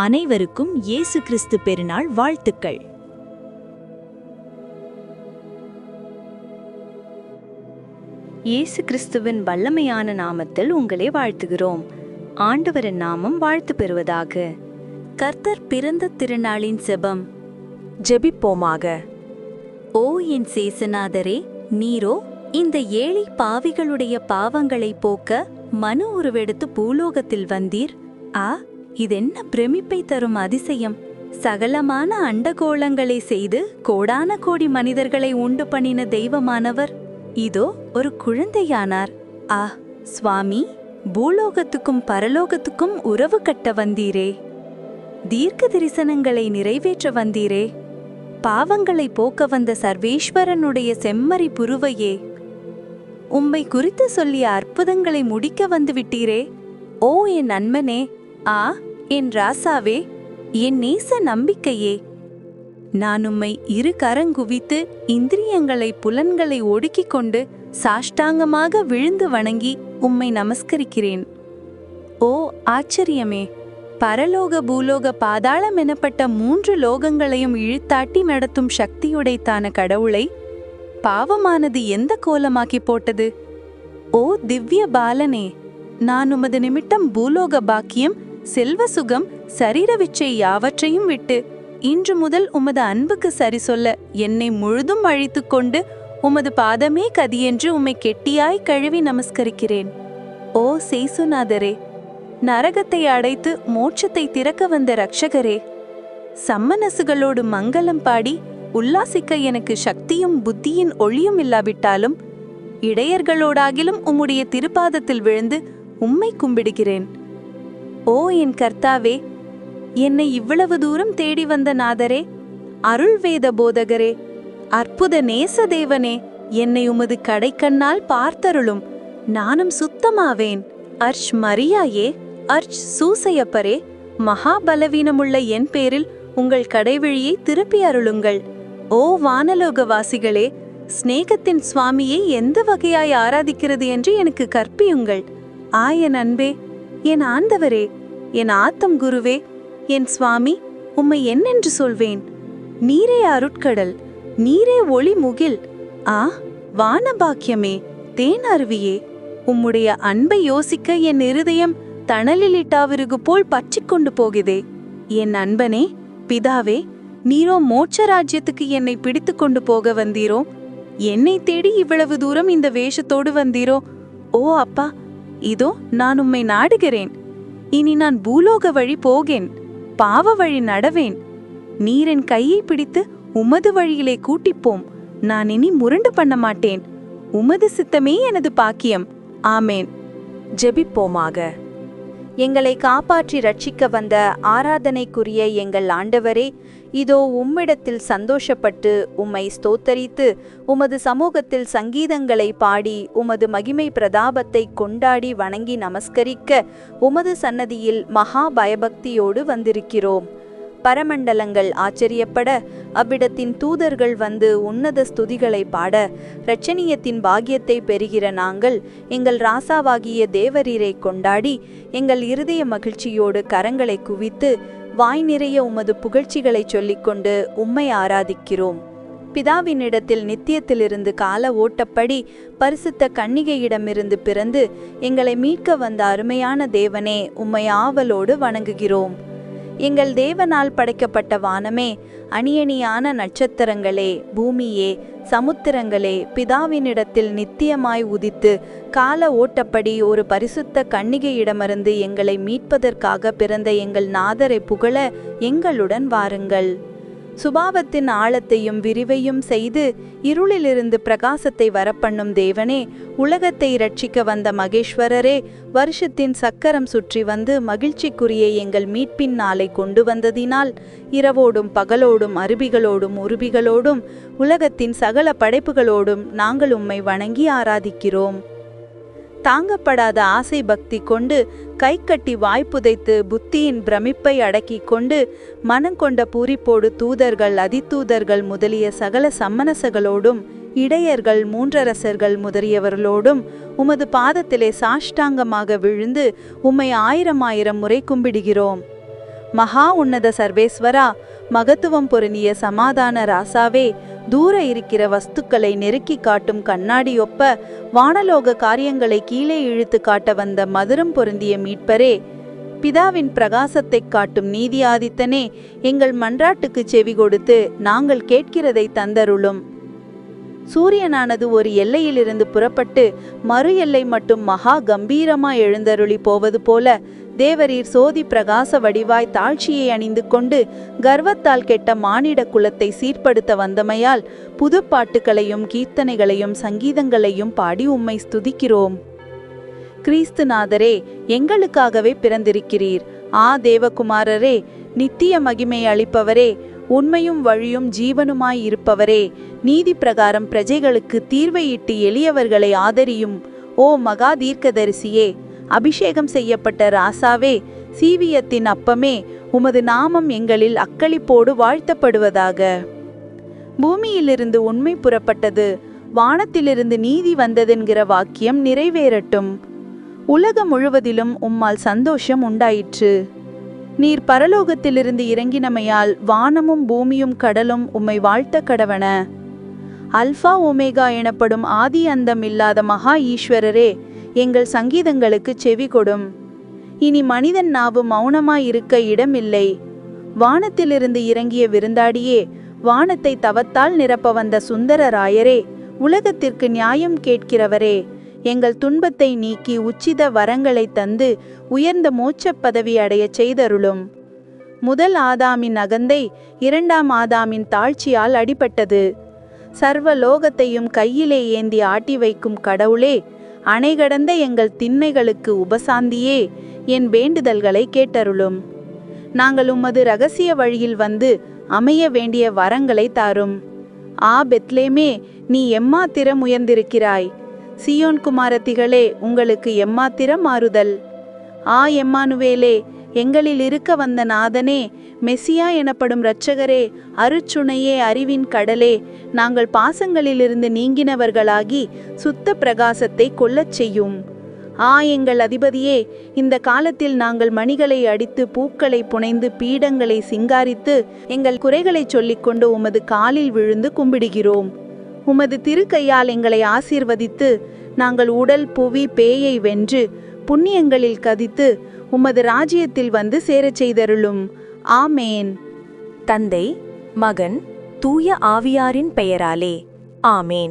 அனைவருக்கும் இயேசு கிறிஸ்து பெருநாள் வாழ்த்துக்கள். இயேசு கிறிஸ்துவின் வல்லமையான நாமத்தில் உங்களை வாழ்த்துகிறோம். ஆண்டவரின் நாமம் வாழ்த்து பெறுவதாக. கர்த்தர் பிறந்த திருநாளின் செபம். ஜெபிப்போமாக. ஓ என் சேசநாதரே நீரோ இந்த ஏழை பாவிகளுடைய பாவங்களை போக்க மனு உருவெடுத்து பூலோகத்தில் வந்தீர். ஆ இதென்ன பிரமிப்பை தரும் அதிசயம்? சகலமான அண்டகோளங்களை செய்து கோடான கோடி மனிதர்களை உண்டு பண்ணின தெய்வமானவர். இதோ ஒரு குழந்தையானார். ஆ சுவாமி பூலோகத்துக்கும் பரலோகத்துக்கும் உறவு கட்ட வந்தீரே. தீர்க்க தரிசனங்களை நிறைவேற்ற வந்தீரே. பாவங்களை போக்க வந்த சர்வேஸ்வரனுடைய செம்மறி புருவையே. உம்மை குறித்து சொல்லிய அற்புதங்களை முடிக்க வந்துவிட்டீரே ஓ என் நண்பனே. ஆ என் ராசாவே என் நேச நம்பிக்கையே. நான் உம்மை இரு கரங்குவித்து இந்திரியங்களை புலன்களை ஒடுக்கிக் கொண்டு சாஷ்டாங்கமாக விழுந்து வணங்கி உம்மை நமஸ்கரிக்கிறேன். ஓ ஆச்சரியமே பரலோக பூலோக பாதாளம் எனப்பட்ட மூன்று லோகங்களையும் இழுத்தாட்டி நடத்தும் சக்தியுடைத்தான கடவுளை பாவமானது எந்த கோலமாக்கி போட்டது? ஓ திவ்ய பாலனே நான் உமது நிமிட்டம் பூலோக பாக்கியம் செல்வ சுகம் சரீர விச்சை யாவற்றையும் விட்டு இன்று முதல் உமது அன்புக்கு சரி சொல்ல என்னை முழுதும் அழித்துக் கொண்டு உமது பாதமே கதியென்று உம்மை கெட்டியாய் கழுவி நமஸ்கரிக்கிறேன். ஓ சேசுநாதரே நரகத்தை அடைத்து மோட்சத்தை திறக்க வந்த ரக்ஷகரே சம்மனசுகளோடு மங்களம் பாடி உல்லாசிக்க எனக்கு சக்தியும் புத்தியின் ஒளியும் இல்லாவிட்டாலும் இடையர்களோடாகிலும் உம்முடைய திருப்பாதத்தில் விழுந்து உம்மை கும்பிடுகிறேன். ஓ என் கர்த்தாவே என்னை இவ்வளவு தூரம் தேடி வந்த நாதரே அருள் வேத போதகரே அற்புத நேச தேவனே என்னை உமது கடைக்கண்ணால் பார்த்தருளும். நானும் சுத்தமாவேன். அர்ஷ் மரியாயே அர்ஷ் சூசையப்பரே மகா பலவீனமுள்ள என் பேரில் உங்கள் கடைவழியை திருப்பி அருளுங்கள். ஓ வானலோகவாசிகளே சிநேகத்தின் சுவாமியை எந்த வகையாய் ஆராதிக்கிறது என்று எனக்கு கற்பியுங்கள். ஆ என் அன்பே என் ஆண்டவரே என் ஆத்தம் குருவே என் சுவாமி உம்மை என்னென்று சொல்வேன்? நீரே அருட்கடல் நீரே ஒளி முகில். ஆ வானபாக்கியமே தேன் அருவியே உம்முடைய அன்பை யோசிக்க என் இருதயம் தணலிலிட்டாவிருகு போல் பற்றிக் கொண்டு போகுதே என் அன்பனே பிதாவே நீரோ மோட்ச ராஜ்யத்துக்கு என்னை பிடித்து கொண்டு போக வந்தீரோ? என்னை தேடி இவ்வளவு தூரம் இந்த வேஷத்தோடு வந்தீரோ? ஓ அப்பா இதோ நான் உம்மை நாடுகிறேன். இனி நான் பூலோக வழி போகேன். பாவ வழி நடவேன். நீரின் கையை பிடித்து உமது வழியிலே கூட்டிப்போம். நான் இனி முரண்டு பண்ண மாட்டேன். உமது சித்தமே எனது பாக்கியம். ஆமேன். ஜெபிப்போமாக. எங்களை காப்பாற்றி ரட்சிக்க வந்த ஆராதனைக்குரிய எங்கள் ஆண்டவரே இதோ உம்மிடத்தில் சந்தோஷப்பட்டு உம்மை ஸ்தோத்தரித்து உமது சமூகத்தில் சங்கீதங்களை பாடி உமது மகிமை பிரதாபத்தை கொண்டாடி வணங்கி நமஸ்கரிக்க உமது சன்னதியில் மகா பயபக்தியோடு வந்திருக்கிறோம். பரமண்டலங்கள் ஆச்சரியப்பட அவ்விடத்தின் தூதர்கள் வந்து உன்னத ஸ்துதிகளை பாட இரட்சணியத்தின் பாக்கியத்தை பெறுகிற நாங்கள் எங்கள் ராசாவாகிய தேவரீரை கொண்டாடி எங்கள் இருதய மகிழ்ச்சியோடு கரங்களை குவித்து வாய் நிறைய உமது புகழ்ச்சிகளை சொல்லிக்கொண்டு உம்மை ஆராதிக்கிறோம். பிதாவினிடத்தில் நித்தியத்திலிருந்து கால ஓட்டப்படி பரிசுத்த கன்னிகையிடமிருந்து பிறந்து எங்களை மீட்க வந்த அருமையான தேவனே உம்மை ஆவலோடு வணங்குகிறோம். எங்கள் தேவனால் படைக்கப்பட்ட வானமே அணியணியான நட்சத்திரங்களே பூமியே சமுத்திரங்களே பிதாவினிடத்தில் நித்தியமாய் உதித்து கால ஓட்டப்படி ஒரு பரிசுத்த கன்னிகையிடமிருந்து எங்களை மீட்பதற்காக பிறந்த எங்கள் நாதரை புகழ எங்களுடன் வாருங்கள். சுபாவத்தின் ஆழத்தையும் விரிவையும் செய்து இருளிலிருந்து பிரகாசத்தை வரப்பண்ணும் தேவனே உலகத்தை இரட்சிக்க வந்த மகேஸ்வரரே வருஷத்தின் சக்கரம் சுற்றி வந்து மகிழ்ச்சிக்குரிய எங்கள் மீட்பின் நாளை கொண்டு வந்ததினால் இரவோடும் பகலோடும் அருபிகளோடும் உருபிகளோடும் உலகத்தின் சகல படைப்புகளோடும் நாங்கள் உம்மை வணங்கி ஆராதிக்கிறோம். தாங்கப்படாத ஆசை பக்தி கொண்டு கை கட்டி வாய்ப்புதைத்து புத்தியின் பிரமிப்பை அடக்கிக் கொண்டு மனங்கொண்ட பூரிப்போடு தூதர்கள் அதித்தூதர்கள் முதலிய சகல சம்மனசகளோடும் இடையர்கள் மூன்றரசர்கள் முதலியவர்களோடும் உமது பாதத்திலே சாஷ்டாங்கமாக விழுந்து உம்மை ஆயிரம் ஆயிரம் முறை கும்பிடுகிறோம். மகா உன்னத சர்வேஸ்வரா மகத்துவம் பொருந்திய சமாதான ராசாவே தூர இருக்கிற வஸ்துக்களை நெருக்கி காட்டும் கண்ணாடி ஒப்ப வானலோக காரியங்களை கீழே இழுத்து காட்ட வந்த மதுரம் பொருந்திய மீட்பரே பிதாவின் பிரகாசத்தை காட்டும் நீதியாதித்தனே எங்கள் மன்றாட்டுக்கு செவி கொடுத்து நாங்கள் கேட்கிறதை தந்தருளும். சூரியனானது ஒரு எல்லையிலிருந்து புறப்பட்டு மறு எல்லை மட்டும் மகா கம்பீரமாய் எழுந்தருளி போவது போல தேவரீர் சோதி பிரகாச வடிவாய் தாழ்ச்சியை அணிந்து கொண்டு கர்வத்தால் கெட்ட மானிட குலத்தை சீர்படுத்த வந்தமையால் புது பாட்டுகளையும் கீர்த்தனைகளையும் சங்கீதங்களையும் பாடி உம்மை ஸ்துதிக்கிறோம். கிறிஸ்துநாதரே எங்களுக்காகவே பிறந்திருக்கிறீர். ஆ தேவகுமாரரே நித்திய மகிமை அளிப்பவரே உண்மையும் வழியும் ஜீவனுமாய் இருப்பவரே நீதி பிரகாரம் பிரஜைகளுக்கு தீர்வையிட்டு எளியவர்களை ஆதரியும். ஓ மகா தீர்க்கதரிசியே அபிஷேகம் செய்யப்பட்ட ராசாவே சீவியத்தின் அப்பமே உமது நாமம் எங்களில் அக்களிப்போடு வாழ்த்தப்படுவதாக. பூமியிலிருந்து உண்மை புறப்பட்டது வானத்திலிருந்து நீதி வந்ததென்கிற வாக்கியம் நிறைவேறட்டும். உலகம் முழுவதிலும் உம்மால் சந்தோஷம் உண்டாயிற்று. நீர் பரலோகத்திலிருந்து இறங்கினமையால் வானமும் பூமியும் கடலும் உம்மை வாழ்த்த கடவன. அல்ஃபா ஒமேகா எனப்படும் ஆதி அந்தம் இல்லாத மகா ஈஸ்வரரே எங்கள் சங்கீதங்களுக்கு செவி கொடும். இனி மனிதன் நாவு மௌனமாயிருக்க இடமில்லை. வானத்திலிருந்து இறங்கிய விருந்தாடியே வானத்தை தவத்தால் நிரப்ப வந்த சுந்தரராயரே உலகத்திற்கு நியாயம் கேட்கிறவரே எங்கள் துன்பத்தை நீக்கி உச்சித வரங்களை தந்து உயர்ந்த மோட்சப் பதவி அடையச் செய்தருளும். முதல் ஆதாமின் அகந்தை இரண்டாம் ஆதாமின் தாழ்ச்சியால் அடிபட்டது. சர்வ லோகத்தையும் கையிலே ஏந்தி ஆட்டி வைக்கும் கடவுளே அணைகடந்த எங்கள் திண்மைகளுக்கு உபசாந்தியே என் வேண்டுதல்களை கேட்டருளும். நாங்கள் உமது ரகசிய வழியில் வந்து அமைய வேண்டிய வரங்களை தாரும். ஆ பெத்லேமே நீ எம்மாத்திரம் உயர்ந்திருக்கிறாய். சியோன் குமாரத்திகளே உங்களுக்கு எம்மாத்திரம் மாறுதல். ஆ எம்மானுவேலே எங்களில் இருக்க வந்த நாதனே மெசியா எனப்படும் இரட்சகரே அருச்சுனையே அறிவின் கடலே நாங்கள் பாசங்களிலிருந்து நீங்கினவர்களாகி சுத்த பிரகாசத்தை கொள்ளச் செய்யும். ஆ எங்கள் அதிபதியே இந்த காலத்தில் நாங்கள் மணிகளை அடித்து பூக்களை புனைந்து பீடங்களை சிங்காரித்து எங்கள் குறைகளை சொல்லிக்கொண்டு உமது காலில் விழுந்து கும்பிடுகிறோம். உமது திருக்கையால் எங்களை ஆசீர்வதித்து நாங்கள் உடல் புவி பேயை வென்று புண்ணியங்களில் கதித்து உமது ராஜ்யத்தில் வந்து சேரச் செய்தருளும். ஆமேன். தந்தை மகன் தூய ஆவியாரின் பெயராலே. ஆமேன்.